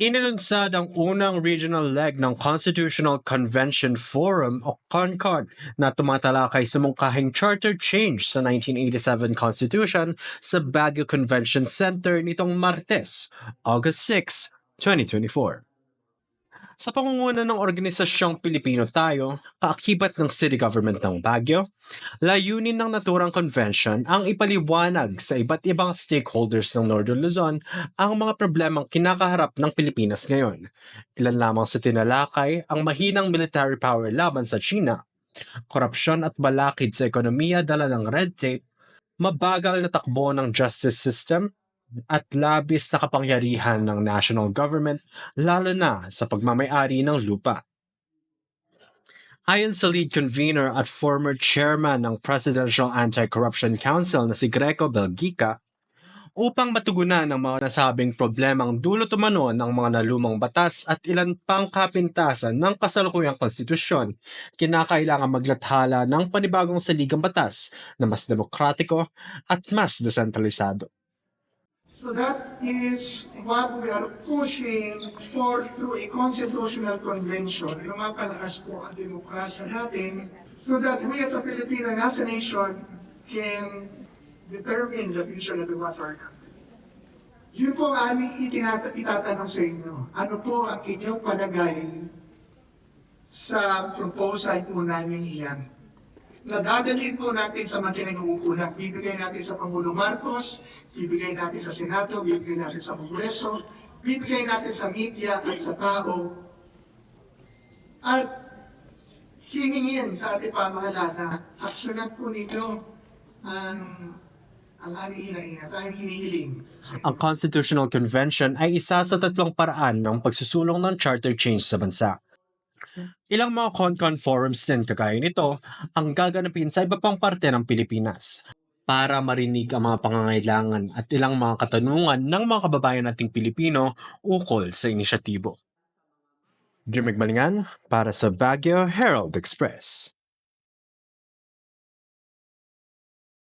Inilunsad ang unang regional leg ng Constitutional Convention Forum o CONCON na tumatalakay sa mungkahing charter change sa 1987 Constitution sa Baguio Convention Center nitong Martes, August 6, 2024. Sa pangunguna ng Organisasyong Pilipino Tayo, kaakibat ng City Government ng Baguio, layunin ng naturang convention ang ipaliwanag sa iba't ibang stakeholders ng Northern Luzon ang mga problemang kinakaharap ng Pilipinas ngayon. Ilan lamang sa tinalakay ang mahinang military power laban sa China, korupsyon at balakid sa ekonomiya dala ng red tape, mabagal na takbo ng justice system, at labis na kapangyarihan ng national government lalo na sa pagmamayari ng lupa. Ayon sa lead convener at former chairman ng Presidential Anti-Corruption Council na si Greco Belgica, upang matugunan ang mga nasabing problemang dulot umano ng mga nalumang batas at ilan pang kapintasan ng kasalukuyang konstitusyon, kinakailangan maglathala ng panibagong saligang batas na mas demokratiko at mas desentralisado. So that is what we are pushing for through a constitutional convention. Lumapalakas po ang demokrasya natin so that we as a Filipino and as a nation can determine the future of the water Yun po ang aming itinata- itatanong sa inyo. Ano po ang inyong palagay sa proposal po namin iyan? Nadadalhin po natin sa mga kinangungukulan. Bibigay natin sa Pangulo Marcos, bibigay natin sa Senado, bibigay natin sa Kongreso, bibigay natin sa media at sa tao. At hihingin sa ating pamahalaan na aksyonan po ninyo ang ang aming ang. Ang Constitutional Convention ay isa sa tatlong paraan ng pagsusulong ng charter change sa bansa. Ilang mga CONCON forums din kagaya nito ang gaganapin sa iba pang parte ng Pilipinas para marinig ang mga pangangailangan at ilang mga katanungan ng mga kababayan nating Pilipino ukol sa inisyatibo. Jimmy Malingan para sa Baguio Herald Express.